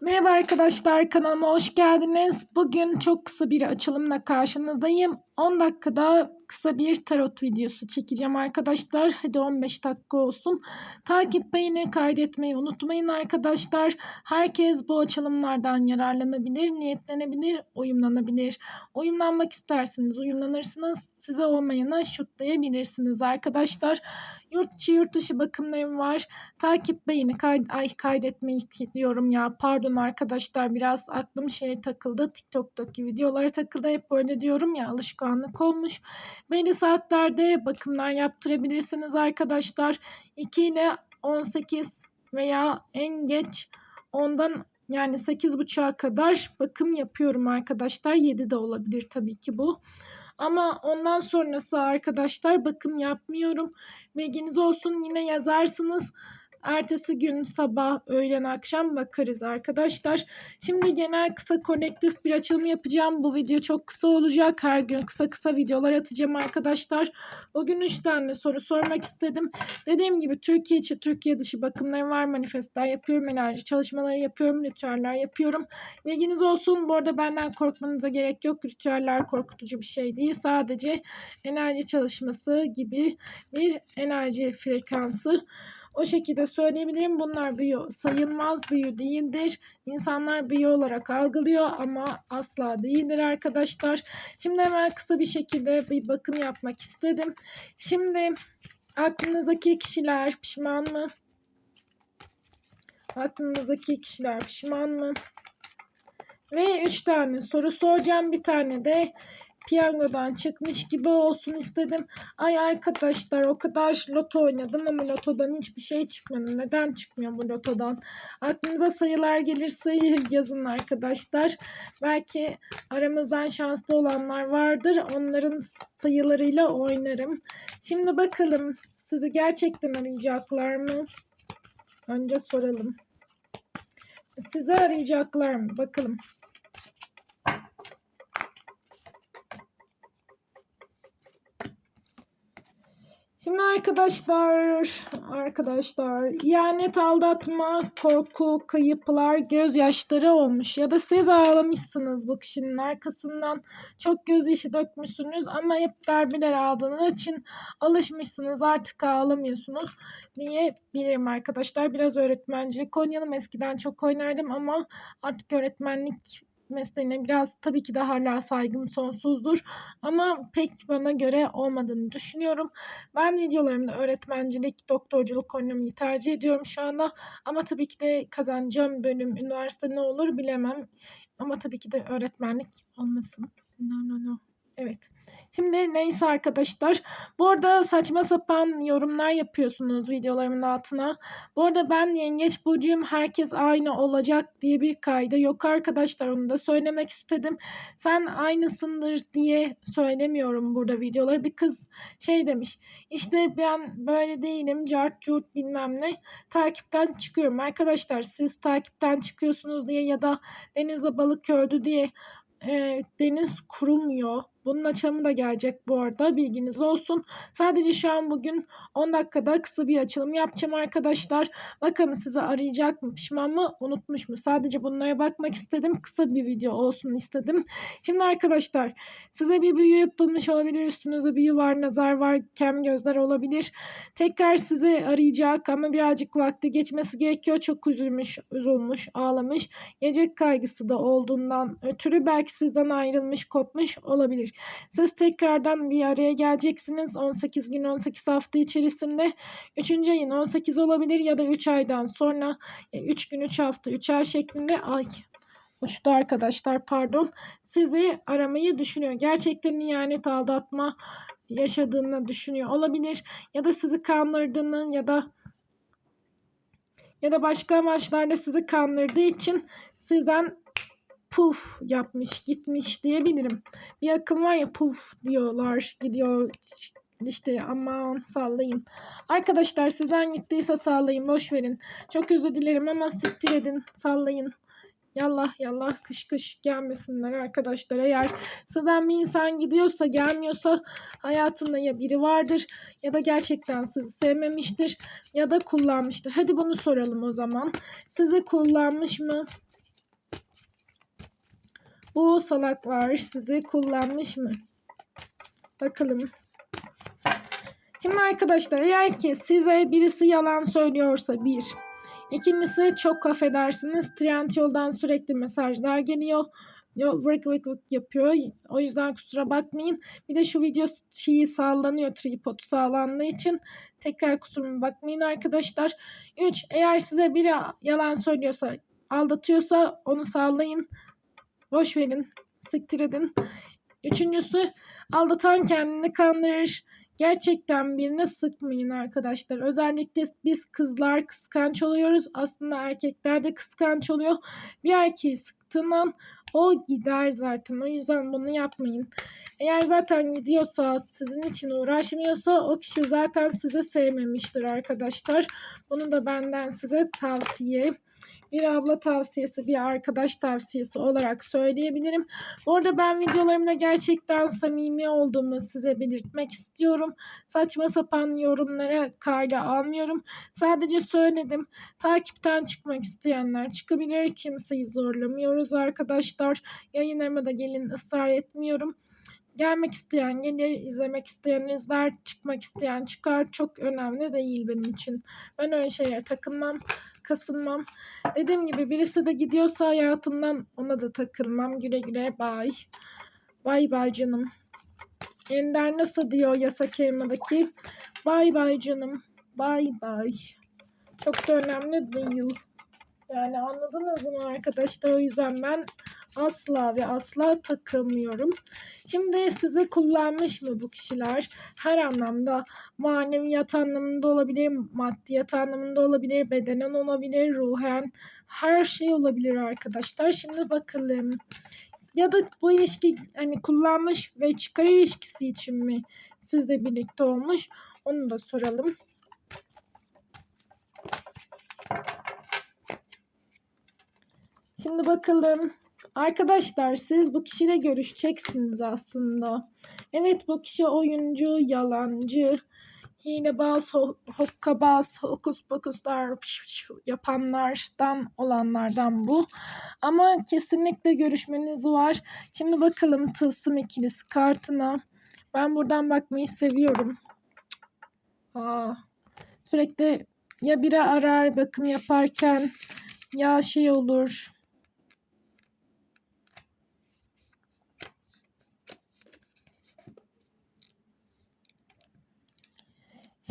Merhaba arkadaşlar kanalıma hoş geldiniz. Bugün çok kısa bir açılımla karşınızdayım. 10 dakikada kısa bir tarot videosu çekeceğim arkadaşlar. Hadi 15 dakika olsun. Takip beğeni kaydetmeyi unutmayın arkadaşlar. Herkes bu açılımlardan yararlanabilir, niyetlenebilir, uyumlanabilir. Uyumlanmak isterseniz uyumlanırsınız. Size olmayanı şutlayabilirsiniz arkadaşlar. Yurt içi yurt dışı bakımlarım var. Takip beğeni kay ay kaydetmeyi diyorum ya. Pardon arkadaşlar biraz aklım şeye takıldı. TikTok'taki videolara takıldı. Hep böyle diyorum ya alışkanlık olmuş. Belli saatlerde bakımlar yaptırabilirsiniz arkadaşlar. 2 ile 18 veya en geç ondan yani 8.30'a kadar bakım yapıyorum arkadaşlar. 7 de olabilir tabii ki bu. Ama ondan sonrası arkadaşlar bakım yapmıyorum. Bilginiz olsun yine yazarsınız. Ertesi gün sabah, öğlen, akşam bakarız arkadaşlar. Şimdi genel kısa kolektif bir açılım yapacağım. Bu video çok kısa olacak. Her gün kısa kısa videolar atacağım arkadaşlar. Bugün 3 tane soru sormak istedim. Dediğim gibi Türkiye içi, Türkiye dışı bakımlarım var. Manifestler yapıyorum, enerji çalışmaları yapıyorum, ritüeller yapıyorum. Bilginiz olsun. Bu arada benden korkmanıza gerek yok. Ritüeller korkutucu bir şey değil. Sadece enerji çalışması gibi bir enerji frekansı. O şekilde söyleyebilirim. Bunlar büyü sayılmaz büyü değildir. İnsanlar büyü olarak algılıyor ama asla değildir arkadaşlar. Şimdi hemen kısa bir şekilde bir bakım yapmak istedim. Şimdi aklınızdaki kişiler pişman mı? Aklınızdaki kişiler pişman mı? Ve 3 tane soru soracağım. Bir tane de piyangodan çıkmış gibi olsun istedim. Ay arkadaşlar o kadar loto oynadım ama lotodan hiçbir şey çıkmadı. Neden çıkmıyor bu lotodan? Aklınıza sayılar gelirse yazın arkadaşlar. Belki aramızdan şanslı olanlar vardır. Onların sayılarıyla oynarım. Şimdi bakalım sizi gerçekten arayacaklar mı? Önce soralım. Sizi arayacaklar mı? Bakalım. Arkadaşlar, arkadaşlar ihanet, aldatma, korku, kayıplar, gözyaşları olmuş ya da siz ağlamışsınız bu kişinin arkasından çok gözyaşı dökmüşsünüz ama hep darbeler aldığınız için alışmışsınız artık ağlamıyorsunuz diye bilirim arkadaşlar. Biraz öğretmencilik oynayalım. Eskiden çok oynardım ama artık öğretmenlik mesleğine biraz tabii ki de hala saygım sonsuzdur. Ama pek bana göre olmadığını düşünüyorum. Ben videolarımda öğretmencilik, doktorculuk oynamayı tercih ediyorum şu anda. Ama tabii ki de kazanacağım bölüm, üniversite ne olur bilemem. Ama tabii ki de öğretmenlik olmasın. No no no. Evet. Şimdi neyse arkadaşlar. Bu arada saçma sapan yorumlar yapıyorsunuz videolarımın altına. Bu arada ben yengeç burcuyum. Herkes aynı olacak diye bir kayda yok arkadaşlar. Onu da söylemek istedim. Sen aynısındır diye söylemiyorum burada videoları. Bir kız şey demiş. İşte ben böyle değilim. Cart curt bilmem ne. Takipten çıkıyorum. Arkadaşlar siz takipten çıkıyorsunuz diye ya da denize balık ördü diye e, deniz kurumuyor. Bunun açılımı da gelecek bu arada bilginiz olsun. Sadece şu an bugün 10 dakikada kısa bir açılım yapacağım arkadaşlar. Bakalım sizi arayacak mı pişman mı unutmuş mu? Sadece bunlara bakmak istedim. Kısa bir video olsun istedim. Şimdi arkadaşlar size bir büyü yapılmış olabilir. Üstünüzde büyü var, nazar var, kem gözler olabilir. Tekrar sizi arayacak ama birazcık vakti geçmesi gerekiyor. Çok üzülmüş, üzülmüş, ağlamış. Gelecek kaygısı da olduğundan ötürü belki sizden ayrılmış, kopmuş olabilir. Siz tekrardan bir araya geleceksiniz 18 gün 18 hafta içerisinde. 3. ayın 18 olabilir ya da 3 aydan sonra 3 e, gün 3 hafta 3 ay şeklinde ay uçtu arkadaşlar pardon sizi aramayı düşünüyor. Gerçekten ihanet aldatma yaşadığını düşünüyor olabilir ya da sizi kandırdığını ya da ya da başka amaçlarda sizi kandırdığı için sizden puf yapmış gitmiş diyebilirim. Bir akım var ya puf diyorlar gidiyor işte aman sallayın. Arkadaşlar sizden gittiyse sallayın boş verin. Çok özür dilerim ama siktir edin sallayın. Yallah yallah kış kış gelmesinler arkadaşlar. Eğer sizden bir insan gidiyorsa gelmiyorsa hayatında ya biri vardır ya da gerçekten sizi sevmemiştir ya da kullanmıştır. Hadi bunu soralım o zaman. Sizi kullanmış mı? Bu salaklar sizi kullanmış mı? Bakalım. Şimdi arkadaşlar eğer ki size birisi yalan söylüyorsa bir. İkincisi çok affedersiniz trend yoldan sürekli mesajlar geliyor. Yo, vık vık vık yapıyor. O yüzden kusura bakmayın. Bir de şu video şeyi sallanıyor. Tripodu sallandığı için tekrar kusuruma bakmayın arkadaşlar. 3. Eğer size biri yalan söylüyorsa, aldatıyorsa onu sallayın. Boş verin. Siktir edin. Üçüncüsü aldatan kendini kandırır. Gerçekten birine sıkmayın arkadaşlar. Özellikle biz kızlar kıskanç oluyoruz. Aslında erkekler de kıskanç oluyor. Bir erkeği sıktığından o gider zaten. O yüzden bunu yapmayın. Eğer zaten gidiyorsa, sizin için uğraşmıyorsa o kişi zaten sizi sevmemiştir arkadaşlar. Bunu da benden size tavsiye bir abla tavsiyesi, bir arkadaş tavsiyesi olarak söyleyebilirim. Bu arada ben videolarımda gerçekten samimi olduğumu size belirtmek istiyorum. Saçma sapan yorumlara kayda almıyorum. Sadece söyledim. Takipten çıkmak isteyenler çıkabilir. Kimseyi zorlamıyoruz arkadaşlar. Yayınlarıma da gelin ısrar etmiyorum. Gelmek isteyen gelir, izlemek isteyen izler, çıkmak isteyen çıkar. Çok önemli değil benim için. Ben öyle şeylere takılmam kasılmam. Dediğim gibi birisi de gidiyorsa hayatımdan ona da takılmam. Güle güle bay. Bay bay canım. Ender nasıl diyor yasak elmadaki? Bay bay canım. Bay bay. Çok da önemli değil. Yani anladınız mı arkadaşlar? O yüzden ben asla ve asla takılmıyorum. Şimdi sizi kullanmış mı bu kişiler? Her anlamda maneviyat anlamında olabilir, maddiyat anlamında olabilir, bedenen olabilir, ruhen her şey olabilir arkadaşlar. Şimdi bakalım. Ya da bu ilişki hani kullanmış ve çıkar ilişkisi için mi sizle birlikte olmuş? Onu da soralım. Şimdi bakalım. Arkadaşlar siz bu kişiyle görüşeceksiniz aslında. Evet bu kişi oyuncu, yalancı, hilebaz, hokkabaz, hokus pokuslar yapanlardan olanlardan bu. Ama kesinlikle görüşmeniz var. Şimdi bakalım tılsım ikilisi kartına. Ben buradan bakmayı seviyorum. Aa, sürekli ya biri arar bakım yaparken ya şey olur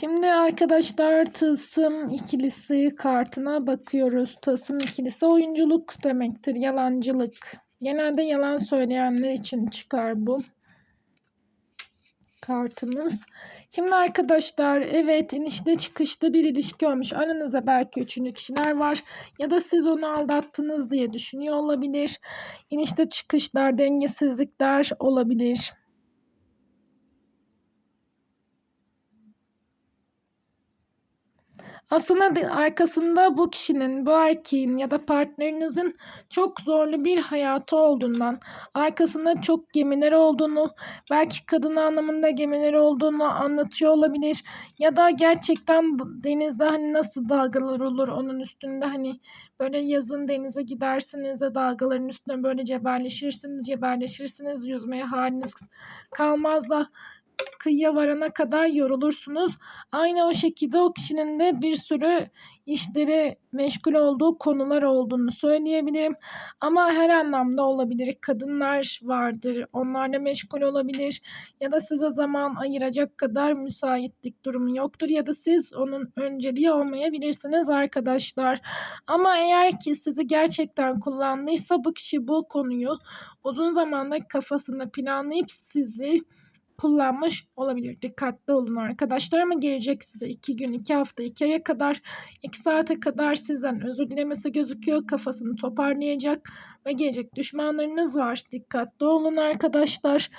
Şimdi arkadaşlar tılsım ikilisi kartına bakıyoruz. Tılsım ikilisi oyunculuk demektir. Yalancılık. Genelde yalan söyleyenler için çıkar bu kartımız. Şimdi arkadaşlar evet inişte çıkışta bir ilişki olmuş. Aranızda belki üçüncü kişiler var. Ya da siz onu aldattınız diye düşünüyor olabilir. İnişte çıkışlar, dengesizlikler olabilir. Aslında arkasında bu kişinin, bu erkeğin ya da partnerinizin çok zorlu bir hayatı olduğundan, arkasında çok gemiler olduğunu, belki kadın anlamında gemiler olduğunu anlatıyor olabilir. Ya da gerçekten denizde hani nasıl dalgalar olur onun üstünde hani böyle yazın denize gidersiniz de dalgaların üstüne böyle cebelleşirsiniz, cebelleşirsiniz, yüzmeye haliniz kalmaz da kıyıya varana kadar yorulursunuz. Aynı o şekilde o kişinin de bir sürü işleri meşgul olduğu konular olduğunu söyleyebilirim. Ama her anlamda olabilir. Kadınlar vardır. Onlarla meşgul olabilir. Ya da size zaman ayıracak kadar müsaitlik durumu yoktur. Ya da siz onun önceliği olmayabilirsiniz arkadaşlar. Ama eğer ki sizi gerçekten kullandıysa bu kişi bu konuyu uzun zamandır kafasında planlayıp sizi kullanmış olabilir. Dikkatli olun arkadaşlar ama gelecek size 2 gün, 2 hafta, 2 aya kadar, 2 saate kadar sizden özür dilemesi gözüküyor. Kafasını toparlayacak ve gelecek düşmanlarınız var. Dikkatli olun arkadaşlar.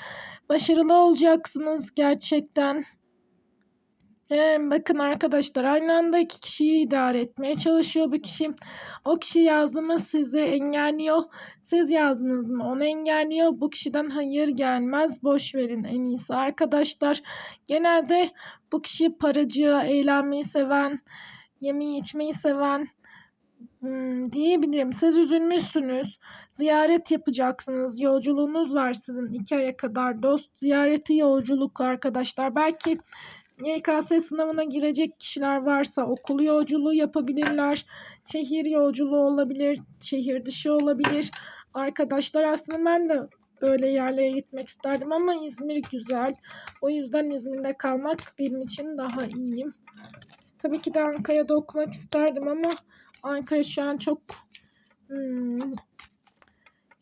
Başarılı olacaksınız gerçekten. Ee, bakın arkadaşlar aynı anda iki kişiyi idare etmeye çalışıyor bu kişi. O kişi yazdı mı sizi engelliyor. Siz yazdınız mı onu engelliyor. Bu kişiden hayır gelmez. Boş verin en iyisi arkadaşlar. Genelde bu kişi paracı, eğlenmeyi seven, yemeği içmeyi seven, Hmm, diyebilirim. Siz üzülmüşsünüz. Ziyaret yapacaksınız. Yolculuğunuz var sizin iki aya kadar. Dost ziyareti yolculuk arkadaşlar. Belki YKS sınavına girecek kişiler varsa okul yolculuğu yapabilirler. Şehir yolculuğu olabilir. Şehir dışı olabilir. Arkadaşlar aslında ben de böyle yerlere gitmek isterdim ama İzmir güzel. O yüzden İzmir'de kalmak benim için daha iyi. Tabii ki de Ankara'da okumak isterdim ama Ankara şu an çok hmm,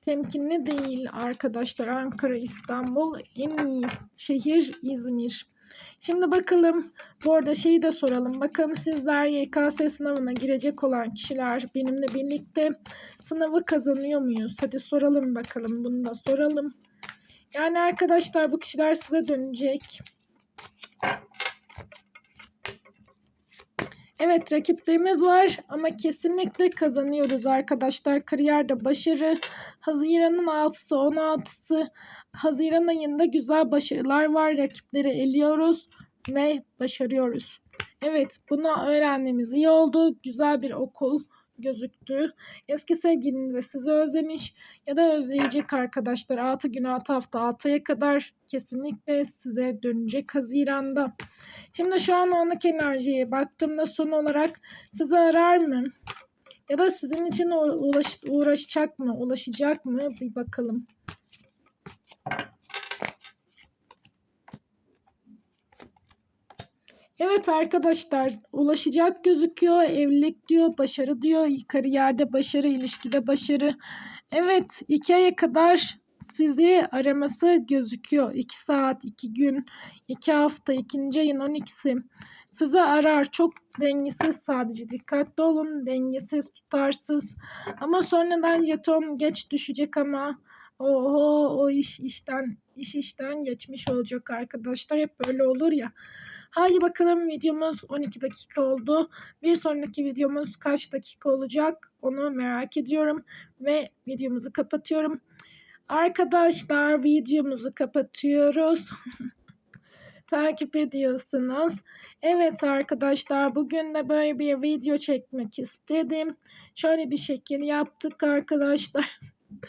temkinli değil arkadaşlar. Ankara, İstanbul en iyi şehir İzmir. Şimdi bakalım bu arada şeyi de soralım. Bakalım sizler YKS sınavına girecek olan kişiler benimle birlikte sınavı kazanıyor muyuz? Hadi soralım bakalım. Bunu da soralım. Yani arkadaşlar bu kişiler size dönecek. Evet rakiplerimiz var ama kesinlikle kazanıyoruz arkadaşlar. Kariyerde başarı. Haziran'ın 6'sı 16'sı Haziran ayında güzel başarılar var. Rakipleri eliyoruz ve başarıyoruz. Evet bunu öğrendiğimiz iyi oldu. Güzel bir okul gözüktü. Eski sevgilinize sizi özlemiş ya da özleyecek arkadaşlar. 6 gün 6 hafta 6'ya kadar kesinlikle size dönecek Haziran'da. Şimdi şu an anlık enerjiye baktığımda son olarak sizi arar mı? Ya da sizin için uğraş, uğraşacak mı? Ulaşacak mı? Bir bakalım. Evet arkadaşlar ulaşacak gözüküyor. Evlilik diyor, başarı diyor, kariyerde başarı, ilişkide başarı. Evet iki aya kadar sizi araması gözüküyor. 2 saat, 2 gün, 2 hafta, ikinci ayın 12'si. Sizi arar. Çok dengesiz sadece. Dikkatli olun. Dengesiz, tutarsız. Ama sonradan jeton geç düşecek ama oho o iş işten iş işten geçmiş olacak arkadaşlar. Hep böyle olur ya. Hadi bakalım videomuz 12 dakika oldu. Bir sonraki videomuz kaç dakika olacak onu merak ediyorum. Ve videomuzu kapatıyorum. Arkadaşlar videomuzu kapatıyoruz. Takip ediyorsunuz. Evet arkadaşlar bugün de böyle bir video çekmek istedim. Şöyle bir şekil yaptık arkadaşlar.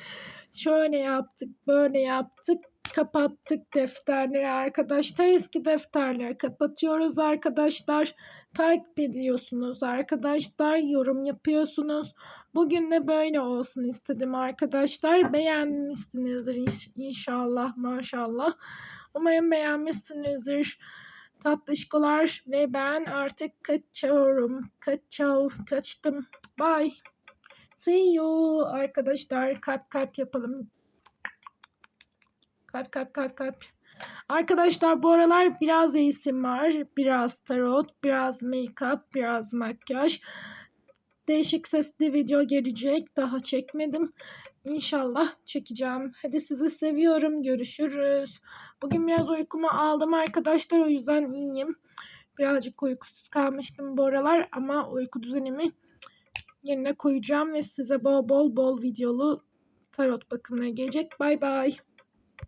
Şöyle yaptık böyle yaptık kapattık defterleri arkadaşlar. Eski defterleri kapatıyoruz arkadaşlar. Takip ediyorsunuz arkadaşlar. Yorum yapıyorsunuz. Bugün de böyle olsun istedim arkadaşlar. Beğenmişsinizdir inşallah maşallah. Umarım beğenmişsinizdir tatlışkolar ve ben artık kaçıyorum. Kaçav, kaçtım. Bye. See you arkadaşlar. Kalp kalp yapalım. Kalp kalp kalp kalp. Arkadaşlar bu aralar biraz isim var. Biraz tarot, biraz make-up, biraz makyaj. Değişik sesli video gelecek. Daha çekmedim. İnşallah çekeceğim. Hadi sizi seviyorum. Görüşürüz. Bugün biraz uykumu aldım arkadaşlar. O yüzden iyiyim. Birazcık uykusuz kalmıştım bu aralar ama uyku düzenimi yerine koyacağım ve size bol bol bol videolu tarot bakımları gelecek. Bay bay.